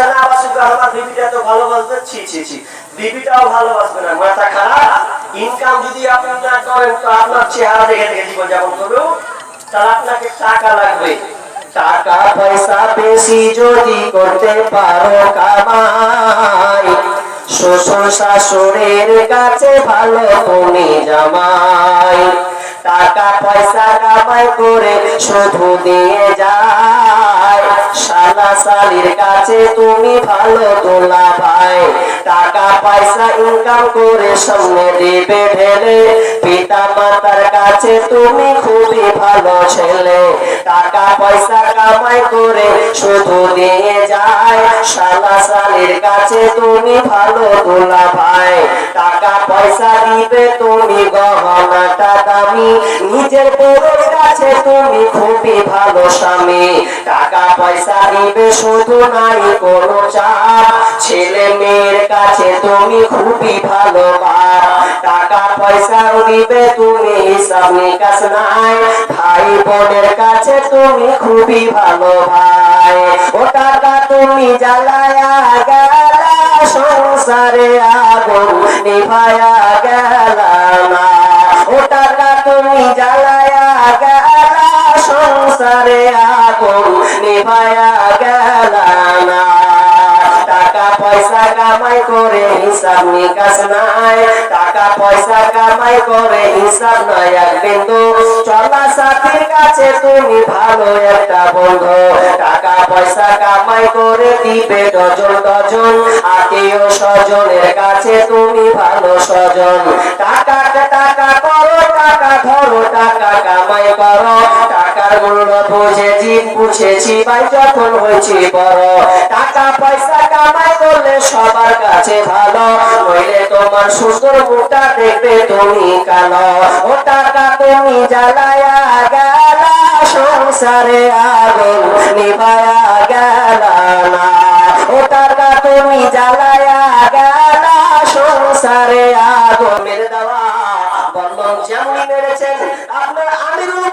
আমার বিবিটা তো ভালোবাসবে? ছি ছি ছি। বিবিটাও ভালোবাসবে না। মাথা খারাপ। ইনকাম যদি আপনি না করেন, তো আপনার চেহারা দেখে দেখে জীবন যাপন তাহলে আপনাকে টাকা লাগবে। টাকা পয়সা বেশি যদি করতে পারো কামাই। শ্বশুর শাশুড়ের কাছে ভালো তুমি জামাই। টাকা পয়সা কামাই করে শুধু দিয়ে যায়। শালির কাছে তুমি ভালো তোলা ভাই। টাকা, পয়সা ইনকাম করে সামনে দিবে ঢেলে। পিতা মাতার কাছে তুমি খুবই ভালো ছেলে। টাকা, পয়সা কামাই করে শুধু দিয়ে যায় শালা শালির কাছে তুমি ভালো তোলা ভাই। টাকা পয়সা দিবে তুমি গহনাটা দামি। নিজের বউয়ের কাছে তুমি খুবই ভালো স্বামী। টাকা পয়সা দিবে শুধু নাই কোনো চাপ। ছেলে মেয়ের কাছে তুমি খুবই ভালো টাকা পয়সা দিবে তুমি হিসাব নিকাশ নাই। ভাই বোনের কাছে তুমি খুবই ভালো ভাই। ও টাকা তুমি জ্বালায়া গেলা, সংসারে আগুন নিভায়া গেলা না। তুমি জ্বালায়া গেলা, সংসারে আগুন নিভায়া গেলা টাকা পয়সা কামাই করে হিসাব নিকাশ নাই। টাকা পয়সা কামাই করে হিসাব নাই এক বিন্দু চলা সাথীর কাছে তুমি ভালো একটা বন্ধু। টাকা পয়সা কামাই করে দিবে ডজন ডজন আত্মীয় স্বজনের কাছে তুমি ভালো স্বজন। টাকা টাকা করো, টাকা ধরো, টাকা কামাই করো। তোমার সুন্দর মুখটা দেখবে তুমি কালো। ও টাকা তুমি জ্বালায়া গেলা, সংসারে আগুন নিভায়া গেলা ও টাকা তুমি জ্বালায়া গেলা, সংসারে আগুন মেরে দেওয়া। বন্ধন যেমনি মেরেছেন, আপনার আমিরুল